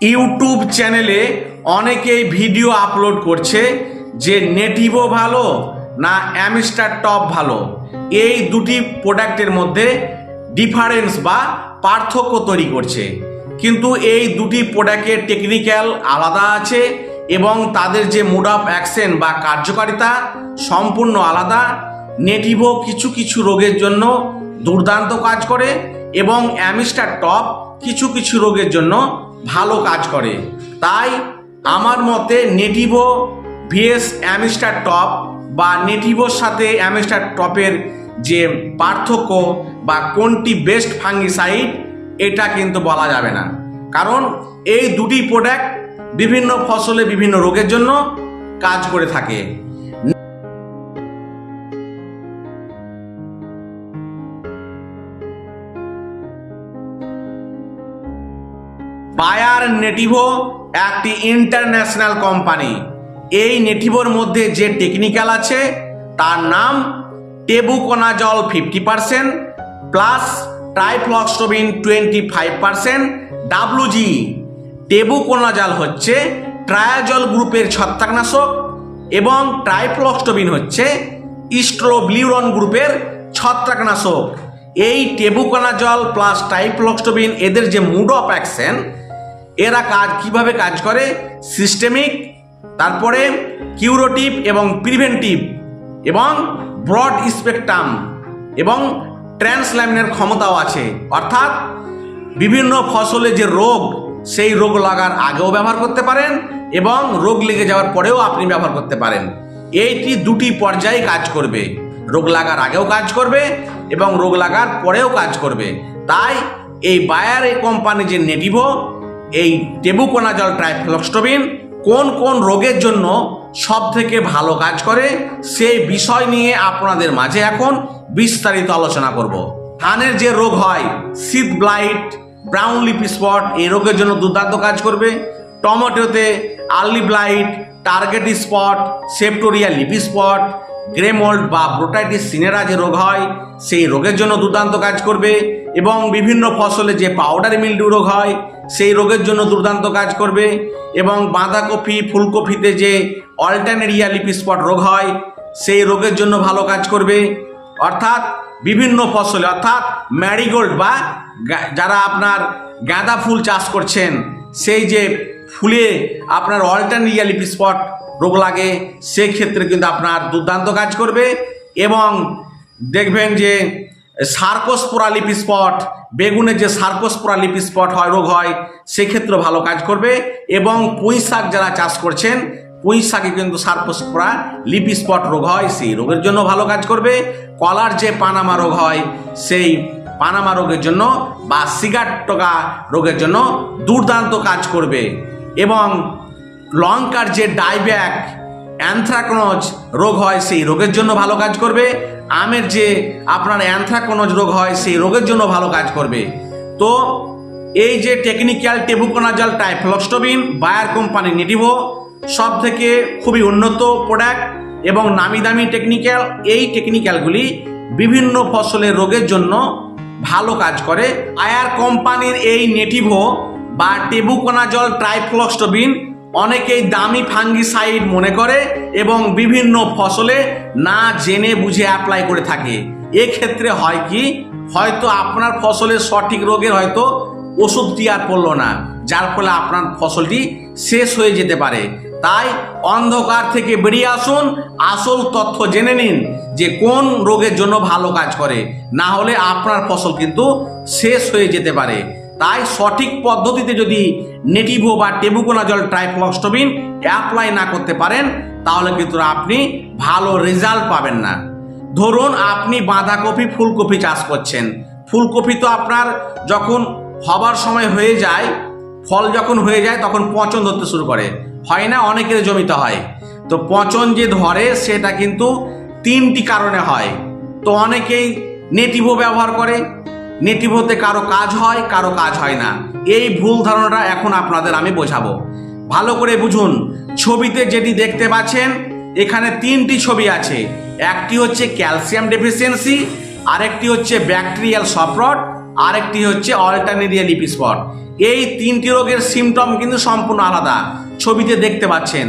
YouTube চ্যানেলে অনেকেই video upload করছে যে নেটিভো ভালো না অ্যামিস্টার টপ ভালো। এই দুটি প্রোডাক্টের মধ্যে ডিফারেন্স বা পার্থক্য তৈরি করছে। কিন্তু এই দুটি প্রোডাক্টের টেকনিক্যাল আলাদা আছে এবং তাদের যে মুড অফ অ্যাকশন বা কার্যকারিতা সম্পূর্ণ আলাদা। নেটিভো কিছু কিছু রোগের জন্য দুর্দান্ত কাজ করে এবং অ্যামিস্টার টপ কিছু কিছু রোগের জন্য ভালো কাজ করে। তাই আমার মতে নেটিভো ভিএস অ্যামিস্টার টপ বা নেটিভোর সাথে অ্যামিস্টার টপের যে পার্থক্য বা কোনটি বেস্ট ফাঙ্গিসাইড, এটা কিন্তু বলা যাবে না। কারণ এই দুটি প্রোডাক্ট বিভিন্ন ফসলে বিভিন্ন রোগের জন্য কাজ করে থাকে। নেটিভো একটি ইন্টারন্যাশনাল কোম্পানি। এই নেটিভোর মধ্যে যে টেকনিক্যাল আছে, তার নাম tebuconazole fifty percent plus trifloxystrobin twenty five percent WG tebuconazole হচ্ছে ট্রায়াজল গ্রুপের ছত্রাকনাশক এবং ট্রাইফ্লক্সটোবিন হচ্ছে ইস্ট্রোব্লিউরন গ্রুপের ছত্রাকনাশক। এই টেবুকোনাজল প্লাস ট্রাইফ্লক্সটোবিন, এদের যে মুড অফ অ্যাকশন এরা কাজ কীভাবে কাজ করে? সিস্টেমিক তারপরে কিউরোটিভ এবং প্রিভেন্টিভ এবং ব্রড স্পেকট্রাম এবং ট্রান্সল্যামিনের ক্ষমতাও আছে। অর্থাৎ বিভিন্ন ফসলে যে রোগ, সেই রোগ লাগার আগেও ব্যবহার করতে পারেন, এবং রোগ লেগে যাওয়ার পরেও আপনি ব্যবহার করতে পারেন। এইটি দুটি পর্যায়ে কাজ করবে। রোগ লাগার আগেও কাজ করবে, এবং রোগ লাগার পরেও কাজ করবে। তাই এই বায়ার এই কোম্পানি যে নেটিভো এই টেবুকোনাজল ট্রাইফ্লক্সটোবিন কোন কোন রোগের জন্য সব থেকে ভালো কাজ করে, সেই বিষয় নিয়ে আপনাদের মাঝে এখন বিস্তারিত আলোচনা করব। ধানের যে রোগ হয়, শীত ব্লাইট ব্রাউন লিপি স্পট এই রোগের জন্য দুর্দান্ত কাজ করবে। টমেটোতে early blight target spot septoria leaf spot grey mould বা ব্রোটাইটিস সিনেরা যে রোগ হয়, সেই রোগের জন্য দুর্দান্ত কাজ করবে এবং বিভিন্ন ফসলে যে পাউডার মিল্ডিউ রোগ হয়, সেই রোগের জন্য দুর্দান্ত কাজ করবে এবং বাঁধাকপি, ফুলকপিতে যে অল্টারনেরিয়া লিপি স্পট রোগ হয়, সেই রোগের জন্য ভালো কাজ করবে। অর্থাৎ বিভিন্ন ফসলে, অর্থাৎ ম্যারিগোল্ড বা যারা আপনার গাঁদা ফুল চাষ করছেন সেই যে ফুলে আপনার অল্টারনেরিয়া লিপি স্পট রোগ লাগে সেক্ষেত্রে কিন্তু আপনার দুর্দান্ত কাজ করবে এবং দেখবেন যে সার্কোস্পোরা লিপি স্পট বেগুনের যে সার্কোস্পোরা লিপি স্পট হয়, রোগ হয় সেক্ষেত্রে ভালো কাজ করবে এবং পুঁই শাক যারা চাষ করছেন, পুঁই শাকে কিন্তু সার্কোস্পোরা লিপি স্পট রোগ হয়, সেই রোগের জন্য ভালো কাজ করবে। কলার যে পানামা রোগ হয়, সেই পানামা রোগের জন্য বা সিগারটকা রোগের জন্য দুর্দান্ত কাজ করবে। এবং লঙ্কার যে ডাইব্যাক, অ্যানথ্রাকনোজ রোগ হয়, সেই রোগের জন্য ভালো কাজ করবে। আমের যে আপনার অ্যানথ্রাকনোজ রোগ হয়, সেই রোগের জন্য ভালো কাজ করবে। তো এই যে technical tebuconazole trifloxystrobin Bayer company Nativo সব থেকে খুবই উন্নত প্রোডাক্ট এবং নামি দামি টেকনিক্যাল, এই টেকনিক্যালগুলি বিভিন্ন ফসলের রোগের জন্য ভালো কাজ করে। আয়ার কোম্পানির এই নেটিভো বা টেবুকোনাজল ট্রাইফ্লক্সটোবিন অনেকেই দামি ফাঙ্গিসাইড মনে করে এবং বিভিন্ন ফসলে না জেনে বুঝে অ্যাপ্লাই করে থাকে। এক্ষেত্রে হয় কি, হয়তো আপনার ফসলের সঠিক রোগের হয়তো ওষুধটি আর পড়ল না, যার ফলে আপনার ফসলটি শেষ হয়ে যেতে পারে। তাই অন্ধকার থেকে বেরিয়ে আসুন। আসল তথ্য জেনে নিন যে কোন রোগের জন্য ভালো কাজ করে। না হলে আপনার ফসল কিন্তু শেষ হয়ে যেতে পারে। তাই সঠিক পদ্ধতিতে যদি নেটিভো বা টেবুকোনাজল ট্রাইফ্লক্সটোবিন অ্যাপ্লাই না করতে পারেন, তাহলে কিন্তু আপনি ভালো রেজাল্ট পাবেন না। ধরুন আপনি বাঁধাকপি, ফুলকপি চাষ করছেন। ফুলকপি তো আপনার যখন হবার সময় হয়ে যায়, ফল যখন হয়ে যায়, তখন পচন ধরতে শুরু করে। হয় না, অনেকের জমিতে হয়। তো পচন যে ধরে, সেটা কিন্তু তিনটি কারণে হয়। তো অনেকেই নেটিভো ব্যবহার করে। নেটিভোতে কারও কাজ হয়, কারও কাজ হয় না। এই ভুল ধারণাটা এখন আপনাদের আমি বোঝাবো। ভালো করে বুঝুন, ছবিতে যেটি দেখতে পাচ্ছেন, এখানে তিনটি ছবি আছে। একটি হচ্ছে ক্যালসিয়াম ডেফিসিয়েন্সি, আরেকটি হচ্ছে ব্যাকটেরিয়াল সফরট, আরেকটি হচ্ছে অল্টারনেরিয়া লিপি স্পট। এই তিনটি রোগের সিমটম কিন্তু সম্পূর্ণ আলাদা। ছবিতে দেখতে পাচ্ছেন,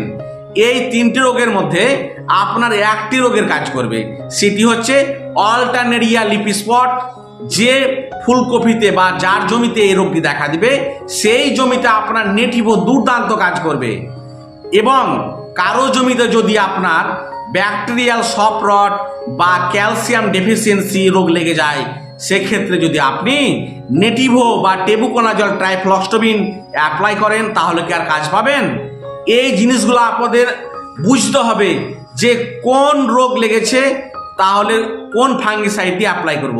এই তিনটি রোগের মধ্যে আপনার একটি রোগের কাজ করবে। সেটি হচ্ছে অল্টারনেরিয়া লিপি স্পট যে ফুলকপিতে বা যার জমিতে এই রোগটি দেখা দিবে, সেই জমিতে আপনার নেটিভো দুর্দান্ত কাজ করবে। এবং কারও জমিতে যদি আপনার ব্যাকটেরিয়াল সপ রড বা ক্যালসিয়াম ডেফিসিয়েন্সি রোগ লেগে যায় সেক্ষেত্রে যদি আপনি নেটিভো বা টেবুকোনাজল ট্রাইফ্লক্সটোবিন অ্যাপ্লাই করেন, তাহলে কি আর কাজ পাবেন এই জিনিসগুলো আপনাদের বুঝতে হবে যে কোন রোগ লেগেছে, তাহলে কোন ফাঙ্গিসাইডটি অ্যাপ্লাই করব।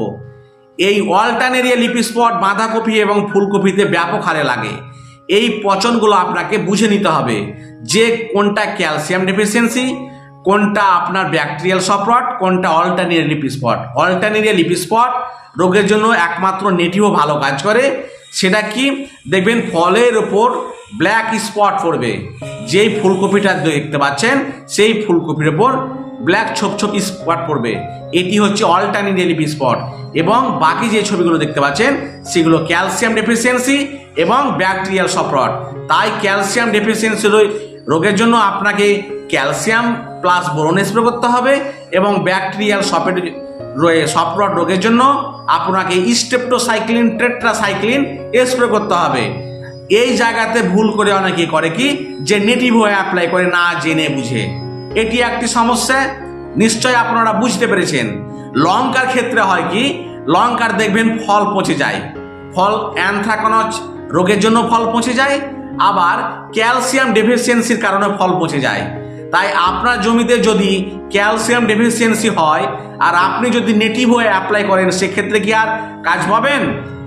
এই অল্টানেরিয়া লিপি স্পট বাঁধাকপি এবং ফুলকপিতে ব্যাপক হারে লাগে এই পচনগুলো আপনাকে বুঝে নিতে হবে যে কোনটা ক্যালসিয়াম ডেফিসিয়েন্সি কোনটা আপনার ব্যাকটেরিয়াল সফরট কোনটা অল্টারনেরিয়া লিপি স্পট অল্টারনেরিয়া লিপি স্পট রোগের জন্য একমাত্র নেটিভও ভালো কাজ করে। সেটা কি? দেখবেন ফলের ওপর ব্ল্যাক স্পট পড়বে। যেই ফুলকপিটা দেখতে পাচ্ছেন, সেই ফুলকপির ওপর ব্ল্যাক ছোপ ছোপ স্পট পড়বে। এটি হচ্ছে অল্টারনেরিয়া লিপি স্পট এবং বাকি যে ছবিগুলো দেখতে পাচ্ছেন, সেগুলো ক্যালসিয়াম ডেফিসিয়েন্সি এবং ব্যাকটেরিয়াল সফরট তাই ক্যালসিয়াম ডেফিসিয়েন্সি রোগের জন্য আপনাকে ক্যালসিয়াম প্লাস বোরন স্প্রে করতে হবে এবং ব্যাকটেরিয়াল সপেট সফরট রোগের জন্য আপনাকে স্টেপটোসাইক্লিন টেট্রাসাইক্লিন স্প্রে করতে হবে। এই জায়গাতে ভুল করে অনেকে করে কি? যে নেটিভ হয়ে অ্যাপ্লাই করে না জেনে বুঝে। এটি একটি সমস্যা, নিশ্চয় আপনারা বুঝতে পেরেছেন। লঙ্কার ক্ষেত্রে হয় কি? লঙ্কার দেখবেন ফল পচে যায়। ফল অ্যানথ্রাকনজ রোগের জন্য ফল পচে যায়, আবার ক্যালসিয়াম ডেফিসিয়েন্সির কারণে ফল পচে যায়। তাই আপনার জমিতে যদি ক্যালসিয়াম ডেফিসিয়েন্সি হয় আর আপনি যদি নেটিভ হয়ে অ্যাপ্লাই করেন, সেক্ষেত্রে কি আর কাজ পাবেন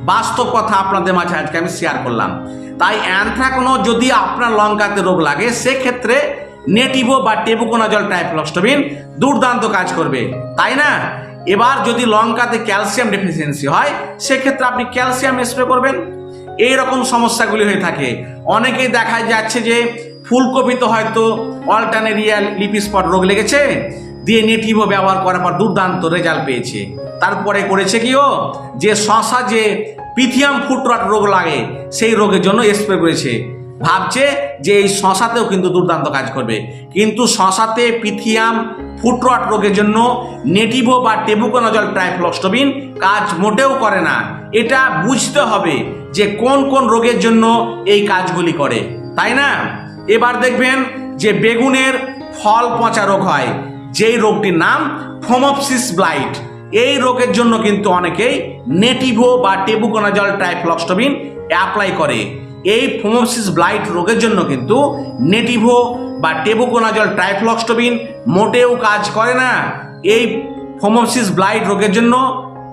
বাস্তব কথা আপনাদের মাঝে আজকে আমি শেয়ার করলাম। তাই অ্যানথ্রাকনো যদি আপনার লঙ্কাতে রোগ লাগে, সেক্ষেত্রে নেটিভো বা টেবুকোনা টেবুকোনাজল টাইফ্লক্সটোবিন দুর্দান্ত কাজ করবে। তাই না? এবার যদি লঙ্কাতে ক্যালসিয়াম ডেফিসিয়েন্সি হয়, সেক্ষেত্রে আপনি ক্যালসিয়াম স্প্রে করবেন। এই রকম সমস্যাগুলি হয়ে থাকে। অনেকেই দেখা যাচ্ছে যে ফুলকপিতে হয়তো অল্টারনেরিয়া লিপিস্পট রোগ লেগেছে, দিয়ে নেটিভও ব্যবহার করার পর দুর্দান্ত রেজাল্ট পেয়েছে। তারপরে করেছে কি ও? যে শশা যে পিথিয়াম ফুটরট রোগ লাগে, সেই রোগের জন্য স্প্রে করেছে। ভাবছে যে এই শশাতেও কিন্তু দুর্দান্ত কাজ করবে। কিন্তু শশাতে পিথিয়াম ফুটরট রোগের জন্য নেটিভো বা টেবুকোনাজল ট্রাইফ্লক্সটোবিন কাজ মোটেও করে না। এটা বুঝতে হবে যে কোন কোন রোগের জন্য এই কাজগুলি করে। তাই না? এবার দেখবেন যে বেগুনের ফল পচা রোগ হয়। যেই রোগটির নাম ফোমপসিস ব্লাইট এই রোগের জন্য কিন্তু অনেকেই নেটিভো বা টেবুকোনাজল ট্রাইফ্লক্সটোবিন অ্যাপ্লাই করে। এই ফোমোসিস ব্লাইট রোগের জন্য কিন্তু নেটিভো বা টেবুকোনাজল ট্রাইফ্লক্সটোবিন মোটেও কাজ করে না। এই ফোমোসিস ব্লাইট রোগের জন্য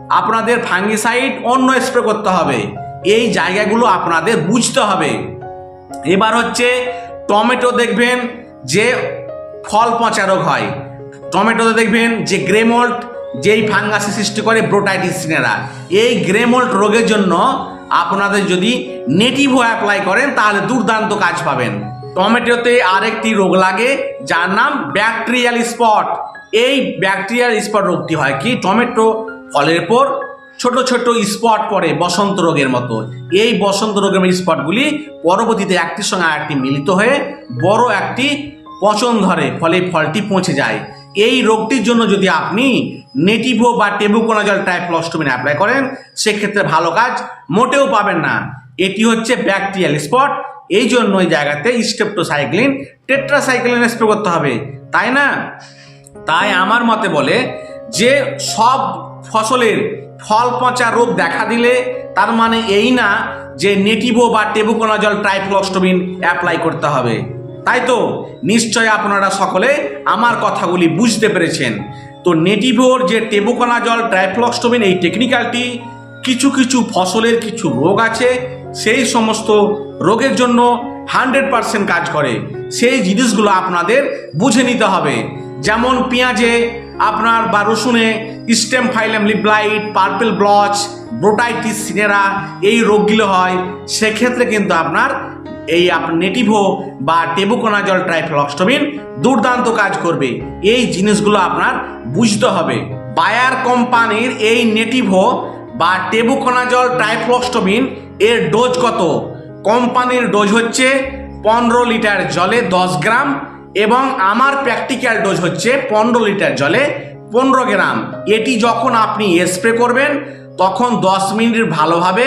আপনাদের ফাঙ্গিসাইড অন্য স্প্রে করতে হবে। এই জায়গাগুলো আপনাদের বুঝতে হবে। এবার হচ্ছে টমেটো দেখবেন যে ফল পচা রোগ হয়। টমেটোতে দেখবেন যে গ্রেমোল্ট, যেই ফাঙ্গাসে সৃষ্টি করে ব্রোটাইটিস সিনেরা। এই গ্রেমোল্ট রোগের জন্য আপনাদের যদি নেটিভো অ্যাপ্লাই করেন, তাহলে দুর্দান্ত কাজ পাবেন। টমেটোতে আরেকটি রোগ লাগে, যার নাম ব্যাকটেরিয়াল স্পট। এই ব্যাকটেরিয়াল স্পট রোগটি হয় কি? টমেটো ফলের পর ছোট ছোট স্পট পড়ে বসন্ত রোগের মতো। এই বসন্ত রোগের স্পটগুলি পরবর্তীতে একটির সঙ্গে আরেকটি মিলিত হয়ে বড় একটি পচন ধরে, ফলে ফলটি পচে যায়। এই রোগটির জন্য যদি আপনি নেটিভো বা টেবুকোনাজল টাইফ্লস্টোমিন অ্যাপ্লাই করেন, সেক্ষেত্রে ভালো কাজ, মোটেও পাবেন না। এটি হচ্ছে ব্যাকটেরিয়াল স্পট এই জন্য ওই জায়গাতে স্টেপটোসাইক্লিন টেট্রাসাইক্লিন স্প্রে করতে হবে। তাই না? তাই আমার মতে বলে যে সব ফসলের ফল পচা রোগ দেখা দিলে, তার মানে এই না যে নেটিভো বা টেবুকোনাজল ট্রাইফ্লক্সটোবিন অ্যাপ্লাই করতে হবে। তাই তো, নিশ্চয় আপনারা সকলে আমার কথাগুলি বুঝতে পেরেছেন। তো নেটিভোর যে টেবুকোনাজল ট্রাইফ্লক্সটোবিন, এই টেকনিক্যালটি, কিছু কিছু ফসলের কিছু রোগ আছে, সেই সমস্ত রোগের জন্য হান্ড্রেড পারসেন্ট কাজ করে। সেই জিনিসগুলো আপনাদের বুঝে নিতে হবে। যেমন পেঁয়াজে আপনার বা রসুনে stemphylium leaf blight purple blotch, botrytis, cinerea এই রোগগুলো হয়, সেক্ষেত্রে কিন্তু আপনার এই আপনার নেটিভো বা টেবুকোনাজল ট্রাইফ্লক্সটোবিন দুর্দান্ত কাজ করবে। এই জিনিসগুলো আপনার বুঝতে হবে। বায়ার কোম্পানির এই নেটিভো বা টেবুকোনাজল ট্রাইফ্লক্সটোবিন এর ডোজ কত? কোম্পানির ডোজ হচ্ছে পনেরো লিটার জলে দশ গ্রাম এবং আমার প্র্যাকটিক্যাল ডোজ হচ্ছে পনেরো লিটার জলে পনেরো গ্রাম। এটি যখন আপনি স্প্রে করবেন, তখন দশ মিনিট ভালোভাবে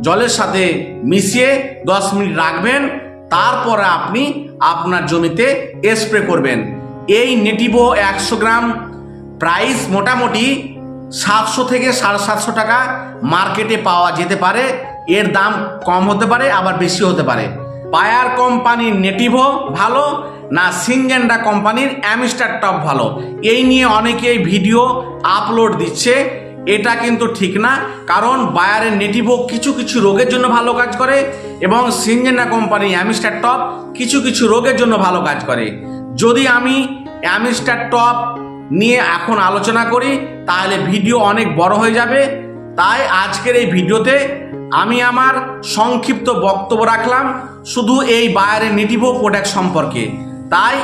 জলের সাথে মিশিয়ে দশ মিনিট রাখবেন। তারপরে আপনি আপনার জমিতে স্প্রে করবেন। এই নেটিভো একশো গ্রাম প্রাইস মোটামুটি সাতশো থেকে সাড়ে সাতশো টাকা মার্কেটে পাওয়া যেতে পারে। এর দাম কম হতে পারে, আবার বেশি হতে পারে। পায়ার কোম্পানির নেটিভো ভালো। না সিনজেন্ডা কোম্পানির অ্যামিস্টার টপ ভালো। এই নিয়ে অনেকেই ভিডিও আপলোড দিচ্ছে। এটা কিন্তু ঠিক না, কারণ বায়ারের নেটিভো কিছু কিছু রোগের জন্য ভালো কাজ করে এবং সিনজেন্ডা কোম্পানি অ্যামিস্টার টপ কিছু কিছু রোগের জন্য ভালো কাজ করে। যদি আমি অ্যামিস্টার টপ নিয়ে এখন আলোচনা করি, তাহলে ভিডিও অনেক বড় হয়ে যাবে। তাই আজকের এই ভিডিওতে আমি আমার সংক্ষিপ্ত বক্তব্য রাখলাম শুধু এই বায়ারের নেটিভো প্রোডাক্ট সম্পর্কে। তাই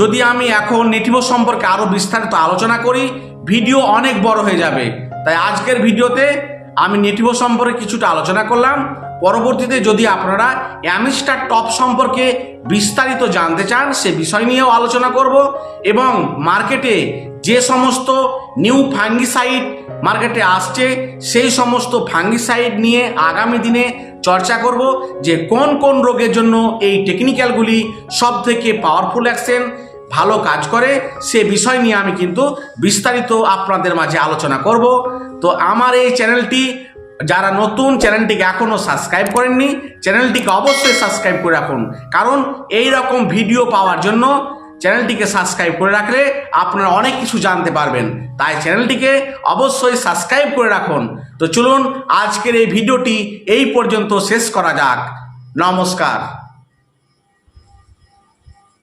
যদি আমি এখন নেটিভ সম্পর্কে আরও বিস্তারিত আলোচনা করি, ভিডিও অনেক বড় হয়ে যাবে। তাই আজকের ভিডিওতে আমি নেটিভো সম্পর্কে কিছুটা আলোচনা করলাম। পরবর্তীতে যদি আপনারা অ্যামিস্টার টপ সম্পর্কে বিস্তারিত জানতে চান, সে বিষয় নিয়েও আলোচনা করব এবং মার্কেটে যে সমস্ত নিউ ফাঙ্গিসাইড মার্কেটে আসছে, সেই সমস্ত ফাঙ্গিসাইড নিয়ে আগামী দিনে চর্চা করব যে কোন কোন রোগের জন্য এই টেকনিক্যালগুলি সব থেকে পাওয়ারফুল অ্যাকশন ভালো কাজ করে, সে বিষয় নিয়ে আমি কিন্তু বিস্তারিত আপনাদের মাঝে আলোচনা করব। তো আমার এই চ্যানেলটি যারা নতুন চ্যানেলটিকে এখনও সাবস্ক্রাইব করেননি চ্যানেলটিকে অবশ্যই সাবস্ক্রাইব করে রাখুন। কারণ এই রকম ভিডিও পাওয়ার জন্য চ্যানেলটিকে সাবস্ক্রাইব করে রাখলে আপনারা অনেক কিছু জানতে পারবেন। তাই চ্যানেলটিকে অবশ্যই সাবস্ক্রাইব করে রাখুন। তো চলুন, আজকের এই ভিডিওটি এই পর্যন্ত শেষ করা যাক। নমস্কার।